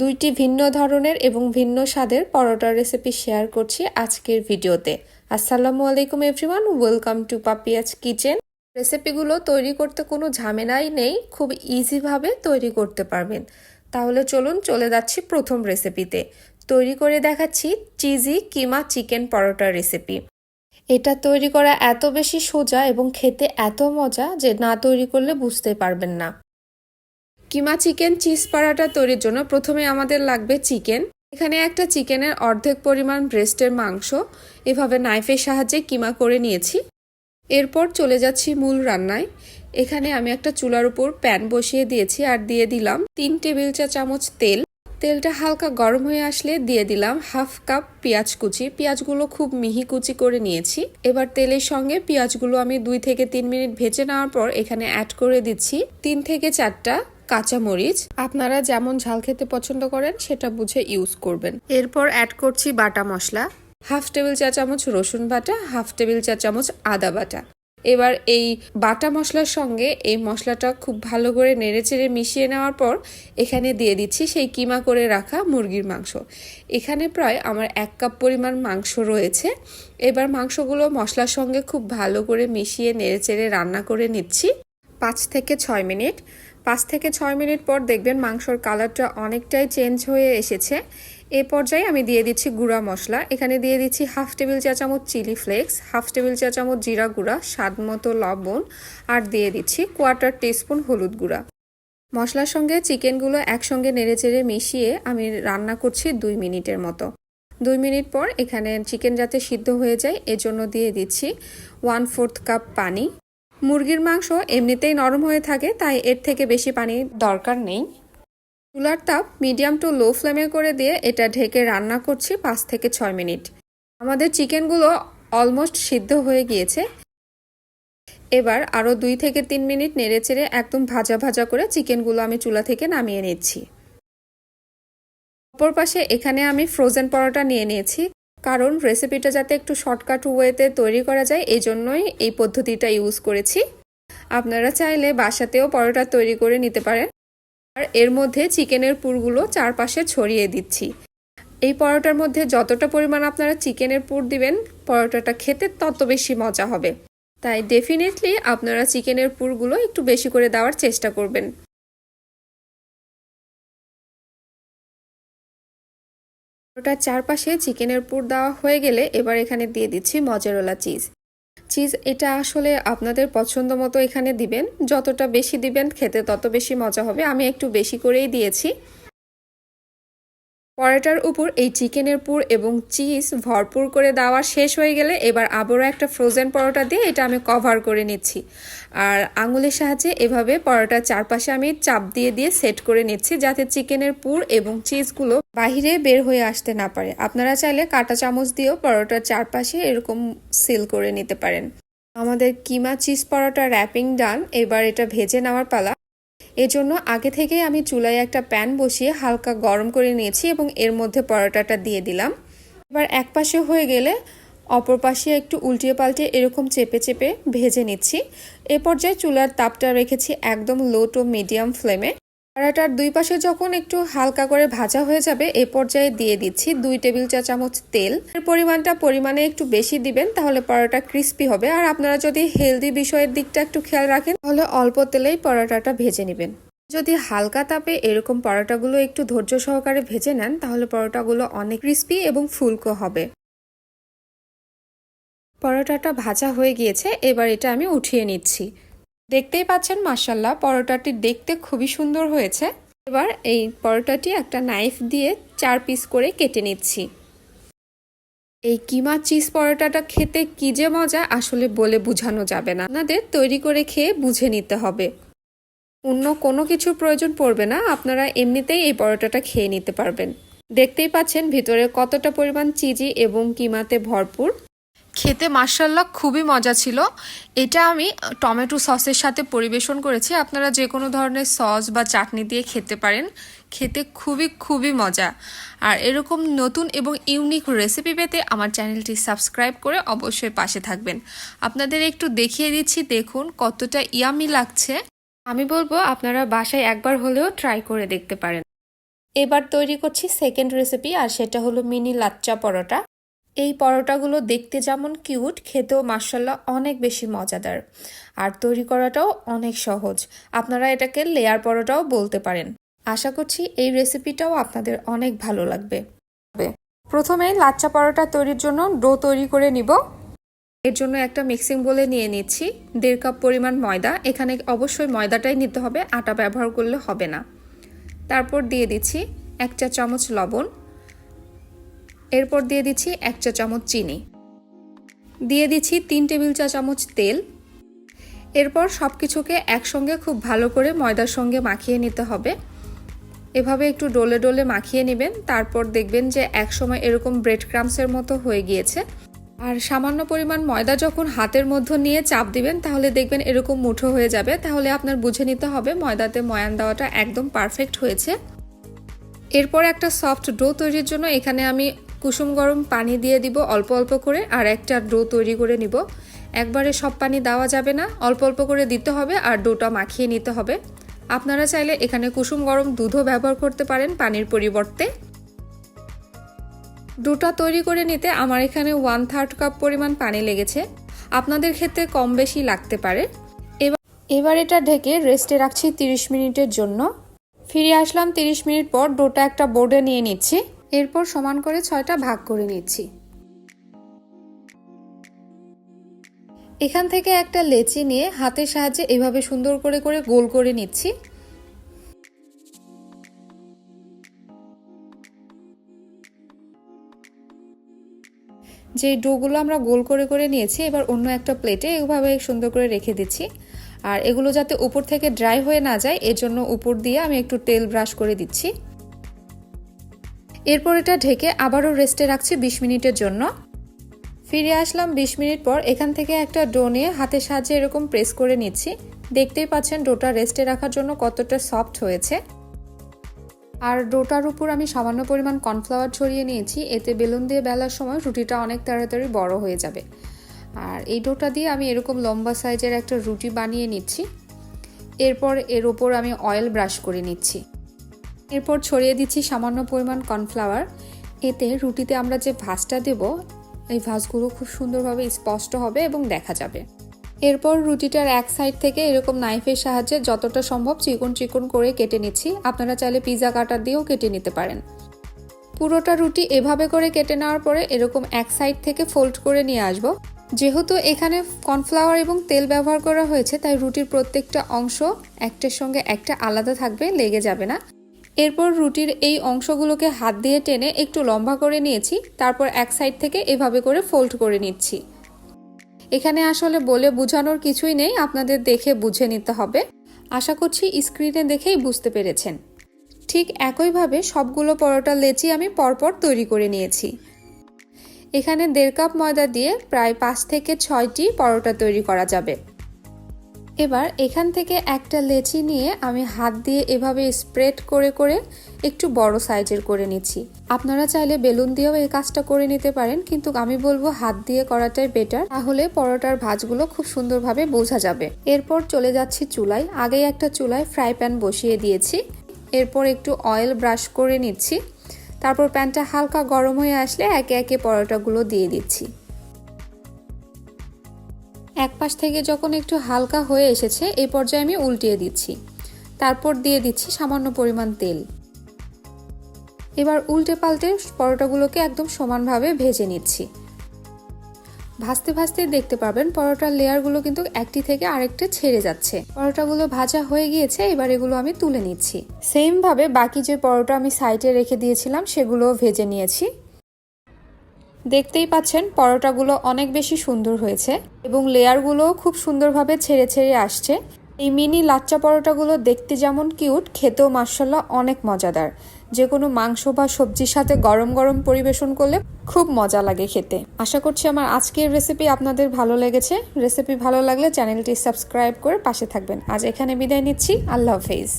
দুইটি ভিন্ন ধরনের এবং ভিন্ন স্বাদের পরোটার রেসিপি শেয়ার করছি আজকের ভিডিওতে। আসসালামু আলাইকুম everyone welcome to Papia's kitchen রেসিপিগুলো তৈরি করতে কোনো ঝামেলাই নেই, খুব ইজিভাবে তৈরি করতে পারবেন। তাহলে চলুন চলে যাচ্ছি প্রথম রেসিপিতে তৈরি করে দেখাচ্ছি চিজি কিমা চিকেন পরোটার রেসিপি এটা তৈরি করা এত বেশি সোজা এবং খেতে এত মজা যে না তৈরি করলে বুঝতে পারবেন না। কিমা চিকেন চিজ পরাটা তৈরির জন্য প্রথমে আমাদের লাগবে চিকেন। এখানে একটা চিকেনের অর্ধেক পরিমাণ ব্রেস্টের মাংস। এভাবে নাইফের সাহায্যে কিমা করে নিয়েছি। এরপর চলে যাচ্ছি মূল রান্নায়। এখানে আমি একটা চুলার উপর প্যান বসিয়ে দিয়েছি আর দিয়ে দিলাম তিন টেবিল চা চামচ তেল। তেলটা হালকা গরম হয়ে আসলে দিয়ে দিলাম হাফ কাপ পেঁয়াজ কুচি। পেঁয়াজগুলো খুব মিহি কুচি করে নিয়েছি। এবার তেলের সঙ্গে পেঁয়াজগুলো আমি দুই থেকে তিন মিনিট ভেজে নেওয়ার পর এখানে অ্যাড করে দিচ্ছি। তিন থেকে চারটা কাঁচামরিচ। আপনারা যেমন ঝাল খেতে পছন্দ করেন, সেটা বুঝে ইউজ করবেন। এরপর অ্যাড করছি বাটা মশলা। হাফ টেবিল চা চামচ রসুন বাটা, হাফ টেবিল চা চামচ আদা বাটা। এবার এই বাটা মশলার সঙ্গে এই মশলাটা খুব ভালো করে নেড়েচেড়ে মিশিয়ে নেওয়ার পর এখানে দিয়ে দিচ্ছি সেই কিমা করে রাখা মুরগির মাংস। এখানে প্রায় আমার এক কাপ পরিমাণ মাংস রয়েছে। এবার মাংসগুলো মশলার সঙ্গে খুব ভালো করে মিশিয়ে নেড়েচেড়ে রান্না করে নিচ্ছি। পাঁচ থেকে ছয় মিনিট। পাঁচ থেকে ছয় মিনিট পর দেখবেন মাংসর কালারটা অনেকটাই চেঞ্জ হয়ে এসেছে। এ পর্যায়ে আমি দিয়ে দিচ্ছি গুঁড়া মশলা। এখানে দিয়ে দিচ্ছি হাফ টেবিল চা চামচ চিলি ফ্লেক্স, হাফ টেবিল চা চামচ জিরা গুঁড়া, স্বাদ মতো লবণ আর দিয়ে দিচ্ছি কোয়ার্টার টিস্পুন হলুদ গুঁড়া। মশলার সঙ্গে চিকেনগুলো একসঙ্গে নেড়েচেড়ে মিশিয়ে আমি রান্না করছি দুই মিনিটের মতো। দুই মিনিট পর এখানে চিকেন যাতে সিদ্ধ হয়ে যায়, এজন্য দিয়ে দিচ্ছি ওয়ান ফোর্থ কাপ পানি। মুরগির মাংস এমনিতেই নরম হয়ে থাকে, তাই এর থেকে বেশি পানি দরকার নেই। চুলার তাপ মিডিয়াম টু লো ফ্লেমে করে দিয়ে এটা ঢেকে রান্না করছি পাঁচ থেকে ছয় মিনিট। আমাদের চিকেনগুলো অলমোস্ট সিদ্ধ হয়ে গিয়েছে। এবার আরও দুই থেকে তিন মিনিট নেড়েচেড়ে একদম ভাজা ভাজা করে চিকেনগুলো আমি চুলা থেকে নামিয়ে নিচ্ছি। অপর পাশে এখানে আমি ফ্রোজেন পরোটা নিয়ে নিয়েছি। কারণ রেসিপিটা যাতে একটু শর্টকাট ওয়েতে তৈরি করা যায়, এই জন্যই এই পদ্ধতিটা ইউজ করেছি। আপনারা চাইলে বাসাতেও পরোটা তৈরি করে নিতে পারেন। আর এর মধ্যে চিকেনের পুরগুলো চারপাশে ছড়িয়ে দিচ্ছি। এই পরোটার মধ্যে যতটা পরিমাণ আপনারা চিকেনের পুর দিবেন, পরোটাটা খেতে তত বেশি মজা হবে। তাই ডেফিনেটলি আপনারা চিকেনের পুরগুলো একটু বেশি করে দেওয়ার চেষ্টা করবেন। ওটার চারপাশে চিকেনের পুর দেওয়া হয়ে গেলে এবার এখানে দিয়ে দিচ্ছি মজারোলা চিজ। চিজ এটা আসলে আপনাদের পছন্দ মতো এখানে দিবেন। যতটা বেশি দিবেন খেতে তত বেশি মজা হবে। আমি একটু বেশি করেই দিয়েছি। পরোটার উপর এই চিকেনের পুর এবং চিজ ভরপুর করে দেওয়া শেষ হয়ে গেলে এবার আবারও একটা ফ্রোজেন পরোটা দিয়ে এটা আমি কভার করে নিচ্ছি। আর আঙুলের সাহায্যে এভাবে পরোটার চারপাশে আমি চাপ দিয়ে দিয়ে সেট করে নিচ্ছি যাতে চিকেনের পুর এবং চিজগুলো বাহিরে বের হয়ে আসতে না পারে। আপনারা চাইলে কাটা চামচ দিয়েও পরোটার চারপাশে এরকম সিল করে নিতে পারেন। আমাদের কিমা চিজ পরোটা র্যাপিং ডান এবার এটা ভেজে নেওয়ার পালা। এজন্য আগে থেকে আমি চুলায় একটা প্যান বসিয়ে হালকা গরম করে নিয়েছি এবং এর মধ্যে পরোটাটা দিয়ে দিলাম। এবার এক পাশে হয়ে গেলে অপর পাশে একটু উল্টিয়ে পাল্টে এরকম চেপে চেপে ভেজে নিচ্ছি। এ পর্যায়ে চুলার তাপটা রেখেছি একদম লো টু মিডিয়াম ফ্লেমে পরোটার দুই পাশে যখন একটু হালকা করে ভাজা হয়ে যাবে, এ পর্যায়ে দিয়ে দিচ্ছি দুই টেবিল চা চামচ তেল। এর পরিমাণটা পরিমাণে একটু বেশি দিবেন, তাহলে পরোটা ক্রিস্পি হবে। আর আপনারা যদি হেলদি বিষয়ের দিকটা একটু খেয়াল রাখেন, তাহলে অল্প তেলেই পরোটাটা ভেজে নেবেন। যদি হালকা তাপে এরকম পরোটাগুলো একটু ধৈর্য সহকারে ভেজে নেন, তাহলে পরোটাগুলো অনেক ক্রিস্পি এবং ফুলকো হবে। পরোটাটা ভাজা হয়ে গিয়েছে, এবার এটা আমি উঠিয়ে নিচ্ছি। দেখতেই পাচ্ছেন মার্শাল্লাহ পরোটাটি দেখতে খুবই সুন্দর হয়েছে। এবার এই পরোটাটি একটা নাইফ দিয়ে চার পিস করে কেটে নিচ্ছি। এই কিমা চিজ পরোটাটা খেতে কি যে মজা, আসলে বলে বোঝানো যাবে না। আপনাদের তৈরি করে খেয়ে বুঝে নিতে হবে। অন্য কোনো কিছুর প্রয়োজন পড়বে না, আপনারা এমনিতেই এই পরোটাটা খেয়ে নিতে পারবেন। দেখতেই পাচ্ছেন, ভিতরে কতটা পরিমাণ চিজি এবং কিমাতে ভরপুর। খেতে মার্শাল্লাহ খুবই মজা ছিল। এটা আমি টমেটো সসের সাথে পরিবেশন করেছি। আপনারা যে কোনো ধরনের সস বা চাটনি দিয়ে খেতে পারেন। খেতে খুবই খুবই মজা। আর এরকম নতুন এবং ইউনিক রেসিপি পেতে আমার চ্যানেলটি সাবস্ক্রাইব করে অবশ্যই পাশে থাকবেন। আপনাদের একটু দেখিয়ে দিচ্ছি, দেখুন কতটা ইয়ামি লাগছে। আমি বলব, আপনারা বাসায় একবার হলেও ট্রাই করে দেখতে পারেন। এবার তৈরি করছি সেকেন্ড রেসিপি আর সেটা হলো মিনি লাচ্চা পরোটা। এই পরোটাগুলো দেখতে যেমন কিউট, খেতেও মার্শাল্লাহ অনেক বেশি মজাদার। আর তৈরি করাটাও অনেক সহজ। আপনারা এটাকে লেয়ার পরোটাও বলতে পারেন। আশা করছি এই রেসিপিটাও আপনাদের অনেক ভালো লাগবে। প্রথমে লাচ্চা পরোটা তৈরির জন্য ডো তৈরি করে নিব। এর জন্য একটা মিক্সিং বলে নিয়ে নিচ্ছি। দেড় কাপ পরিমাণ ময়দা। এখানে অবশ্যই ময়দাটাই নিতে হবে, আটা ব্যবহার করলে হবে না। তারপর দিয়ে দিচ্ছি এক চা চামচ লবণ। এরপর দিয়ে দিচ্ছি এক চা চামচ চিনি। দিয়ে দিচ্ছি তিন টেবিল চা চামচ তেল। এরপর সব কিছুকে একসঙ্গে খুব ভালো করে ময়দার সঙ্গে মাখিয়ে নিতে হবে। এভাবে একটু ডোলে ডোলে মাখিয়ে নেবেন, তারপর দেখবেন যে একসময় এরকম ব্রেড ক্রামসের মতো হয়ে গিয়েছে। আর সামান্য পরিমাণ ময়দা যখন হাতের মধ্যে নিয়ে চাপ দিবেন, তাহলে দেখবেন এরকম মুঠো হয়ে যাবে। তাহলে আপনার বুঝে নিতে হবে ময়দাতে ময়ান দেওয়াটা একদম পারফেক্ট হয়েছে। এরপর একটা সফট ডো তৈরির জন্য এখানে আমি কুসুম গরম পানি দিয়ে দিব অল্প অল্প করে আর একটা ডো তৈরি করে নিব। একবারে সব পানি দেওয়া যাবে না, অল্প অল্প করে দিতে হবে আর ডোটা মাখিয়ে নিতে হবে। আপনারা চাইলে এখানে কুসুম গরম দুধও ব্যবহার করতে পারেন পানির পরিবর্তে। ডোটা তৈরি করে নিতে আমার এখানে ওয়ান থার্ড কাপ পরিমাণ পানি লেগেছে। আপনাদের ক্ষেত্রে কম বেশি লাগতে পারে। এবার এটা ঢেকে রেস্টে রাখছি 30 মিনিটের জন্য। ফিরে আসলাম 30 মিনিট পর ডোটা একটা বোর্ডে নিয়ে নিচ্ছি। এরপর সমান করে ছয়টা ভাগ করে নিচ্ছি। এখান থেকে একটা লেচি নিয়ে হাতের সাহায্যে এভাবে সুন্দর করে করে গোল করে নিচ্ছি। যে ডোগুলো আমরা গোল করে করে নিয়েছি, এবার অন্য একটা প্লেটে এভাবে সুন্দর করে রেখে দিচ্ছি। আর এগুলো যাতে উপর থেকে ড্রাই হয়ে না যায়, এজন্য উপর দিয়ে আমি একটু তেল ব্রাশ করে দিচ্ছি। এরপর এটা ঢেকে আবারও রেস্টে রাখছি বিশ মিনিটের জন্য। ফিরে আসলাম বিশ মিনিট পর, এখান থেকে একটা ডো নিয়ে হাতের সাহায্যে এরকম প্রেস করে নিচ্ছি। দেখতেই পাচ্ছেন ডোটা রেস্টে রাখার জন্য কতটা সফট হয়েছে। আর ডোটার উপর আমি সামান্য পরিমাণ কর্নফ্লাওয়ার ছড়িয়ে নিয়েছি, এতে বেলুন দিয়ে বেলার সময় রুটিটা অনেক তাড়াতাড়ি বড় হয়ে যাবে। আর এই ডোটা দিয়ে আমি এরকম লম্বা সাইজের একটা রুটি বানিয়ে নিচ্ছি। এরপর এর ওপর আমি অয়েল ব্রাশ করে নিচ্ছি। এরপর ছড়িয়ে দিচ্ছি সামান্য পরিমাণ কর্নফ্লাওয়ার। এতে রুটিতে আমরা যে ভাজটা দেব, এই ভাজগুলো খুব সুন্দরভাবে স্পষ্ট হবে এবং দেখা যাবে। এরপর রুটিটার এক সাইড থেকে এরকম নাইফের সাহায্যে যতটা সম্ভব চিকন চিকন করে কেটে নিচ্ছি। আপনারা চাইলে পিজা কাটার দিয়েও কেটে নিতে পারেন। পুরোটা রুটি এভাবে করে কেটে নেওয়ার পরে এরকম এক সাইড থেকে ফোল্ড করে নিয়ে আসব। যেহেতু এখানে কর্নফ্লাওয়ার এবং তেল ব্যবহার করা হয়েছে, তাই রুটির প্রত্যেকটা অংশ একটার সঙ্গে একটা আলাদা থাকবে, লেগে যাবে না। এরপর রুটির এই অংশগুলোকে হাত দিয়ে টেনে একটু লম্বা করে নিয়েছি, তারপর এক সাইড থেকে এভাবে করে ফোল্ড করে নিচ্ছি। এখানে আসলে বলে বোঝানোর কিছুই নেই, আপনাদের দেখে বুঝে নিতে হবে। আশা করছি স্ক্রিনে দেখেই বুঝতে পেরেছেন। ঠিক একইভাবে সবগুলো পরোটা লেচি আমি পরপর তৈরি করে নিয়েছি। এখানে দেড় কাপ ময়দা দিয়ে প্রায় পাঁচ থেকে ছয়টি পরোটা তৈরি করা যাবে। এবার এখান থেকে একটা লেচি নিয়ে আমি হাত দিয়ে এভাবে স্প্রেড করে করে একটু বড় সাইজের করে নিচ্ছি। আপনারা চাইলে বেলুন দিয়েও এই কাজটা করে নিতে পারেন, কিন্তু আমি বলব হাত দিয়ে করাটাই বেটার তাহলে পরোটার ভাজগুলো খুব সুন্দরভাবে বোঝা যাবে। এরপর চলে যাচ্ছি চুলায়। আগেই একটা চুলায় ফ্রাই প্যান বসিয়ে দিয়েছি। এরপর একটু অয়েল ব্রাশ করে নিচ্ছি। তারপর প্যানটা হালকা গরম হয়ে আসলে একে একে পরোটাগুলো দিয়ে দিচ্ছি। এক পাশ থেকে যখন একটু হালকা হয়ে এসেছে এই পর্যায়ে আমি উল্টিয়ে দিচ্ছি। তারপর দিয়ে দিচ্ছি সামান্য পরিমাণ তেল। এবার উল্টে পাল্টে পরোটাগুলোকে একদম সমানভাবে ভেজে নিচ্ছি। ভাজতে ভাজতে দেখতে পাবেন পরোটার লেয়ারগুলো কিন্তু একটি থেকে আরেকটা ছেড়ে যাচ্ছে। পরোটাগুলো ভাজা হয়ে গিয়েছে, এবার এগুলো আমি তুলে নিচ্ছি। সেমভাবে বাকি যে পরোটা আমি সাইডে রেখে দিয়েছিলাম, সেগুলোও ভেজে নিয়েছি। দেখতেই পাচ্ছেন পরোটাগুলো অনেক বেশি সুন্দর হয়েছে এবং লেয়ারগুলোও খুব সুন্দরভাবে ছেড়ে ছেড়ে আসছে। এই মিনি লাচ্চা পরোটাগুলো দেখতে যেমন কিউট, খেতেও মার্শাল্লাহ অনেক মজাদার। যে কোনো মাংস বা সবজির সাথে গরম গরম পরিবেশন করলে খুব মজা লাগে খেতে। আশা করছি আমার আজকের রেসিপি আপনাদের ভালো লেগেছে। রেসিপি ভালো লাগলে চ্যানেলটি সাবস্ক্রাইব করে পাশে থাকবেন। আজ এখানে বিদায় নিচ্ছি। আল্লাহ হাফেজ।